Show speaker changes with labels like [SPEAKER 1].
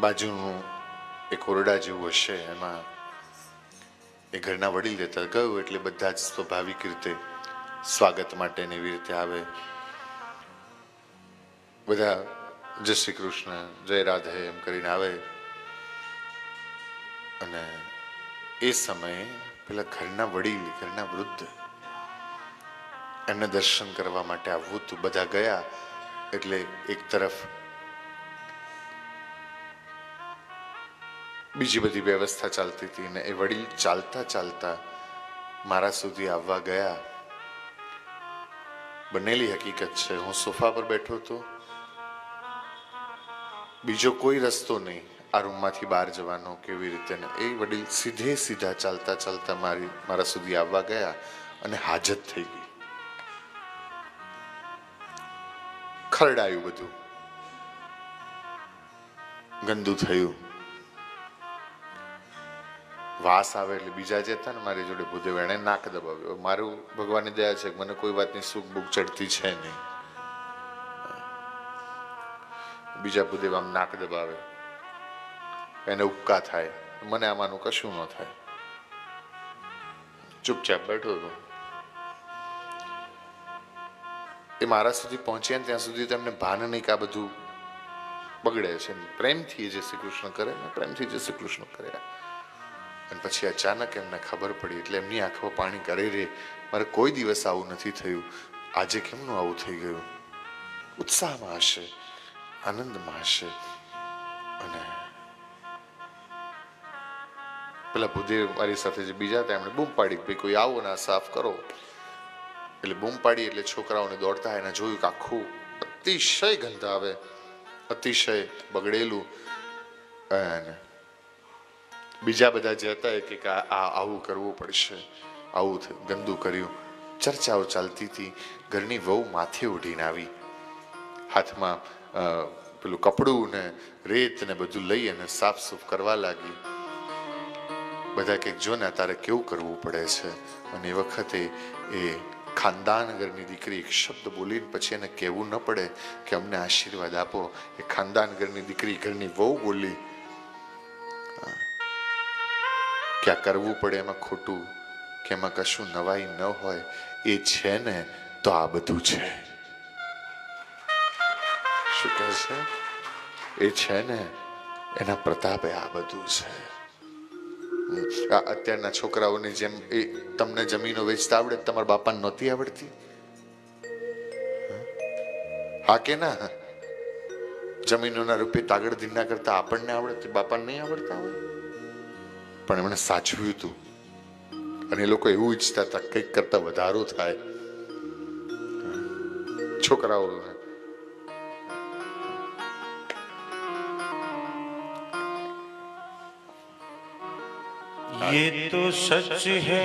[SPEAKER 1] બાજુનું એક ઓરડા જેવું હશે, એમાં એ ઘરના વડીલ રહેતા. ગયું એટલે બધા જ સ્વાભાવિક રીતે સ્વાગત માટે ને એવી રીતે આવે. બધા જય શ્રી કૃષ્ણ, જય રાધે એમ કરીને આવે. અને એ સમયે પેલા ઘરના વડીલ, ઘરના વૃદ્ધ એમને દર્શન કરવા માટે આવવું હતું. બધા ગયા એટલે એક તરફ બીજી બધી વ્યવસ્થા ચાલતી હતી ને એ વડીલ ચાલતા ચાલતા મારા સુધી આવવા ગયા. બનેલી હકીકત છે. હું સોફા પર બેઠો હતો. બીજો કોઈ રસ્તો નહીં. આ રૂમમાંથી બહાર જવાનો કેવી રીતે ને એ વડીલ સીધે સીધા ચાલતા ચાલતા મારી, મારા સુધી આવવા ગયા અને હાજત થઈ ગઈ. ખરડાયું બધું. ગંદુ થયું. વાસ આવે એટલે બીજા જે હતા ને મારી જોડે ભૂદેવ, એણે નાક દબાવ્યો. મારું ભગવાનની દયા છે મને કોઈ વાતની સુખ બુક ચડતી છે નહીં. બીજા ભૂદેવ આમ નાક દબાવે. એને ઉપકા થાય. મને આમાંનું કશું ન થાય. ચૂપચાપ બેઠો હતો. એ મારા સુધી પહોંચ્યા ને ત્યાં સુધી તેમને ભાન નહીં કે આ બધું બગડે છે. પ્રેમથી જે શ્રી કૃષ્ણ કરે ને પ્રેમથી જે શ્રી કૃષ્ણ કર્યા અને પછી અચાનક એમને ખબર પડી એટલે એમની આંખો પાણી કરી રહી. મારે કોઈ દિવસ આવું નથી થયું. આજે કેમનું આવું થઈ ગયું? ઉત્સાહમાં હશે, આનંદમાં હશે. અને પેલા ભૂદેવ મારી સાથે જે બીજા હતા, એમણે બૂમ પાડી ભાઈ કોઈ આવો ને આ સાફ કરો. એટલે બૂમ પાડી એટલે છોકરાઓને દોડતા એને જોયું કે આખું અતિશય ગંધ આવે, અતિશય બગડેલું. અને બીજા બધા જે હતા કે આ આવું કરવું પડશે. આવું ગંદુ કર્યું. ચર્ચાઓ ચાલતી હતી. ઘરની વહુ માથે ઉઠીને આવી. હાથમાં પેલું કપડું ને રેત ને બધું લઈ અને સાફ સૂફ કરવા લાગી. બધા કંઈક જો ને તારે કેવું કરવું પડે છે? અને એ વખતે એ ખાનદાન ઘરની દીકરી એક શબ્દ બોલીને પછી એને કહેવું ન પડે કે અમને આશીર્વાદ આપો. એ ખાનદાન ઘરની દીકરી ઘરની વહુ બોલી કે આ કરવું પડે એમાં ખોટું, કે એમાં કશું નવાઈ ન હોય, એ છે ને તો આ બધું છે. શું કહે છે? એ છે ને એના પ્રતાપે આ બધું છે. આ અત્યારના છોકરાઓની જેમ એ તમને જમીનો વેચતા આવડે તમારા બાપાને નહોતી આવડતી? હા? કે ના? જમીનોના રૂપે તાગડ ધીના કરતા આપણને આવડે બાપાને નહીં આવડતા હોય? પણ એમણે સાચવ્યું હતું અને એ લોકો એવું ઈચ્છતા હતા કંઈક કરતા વધારો થાય છોકરાઓ
[SPEAKER 2] ये तो सच है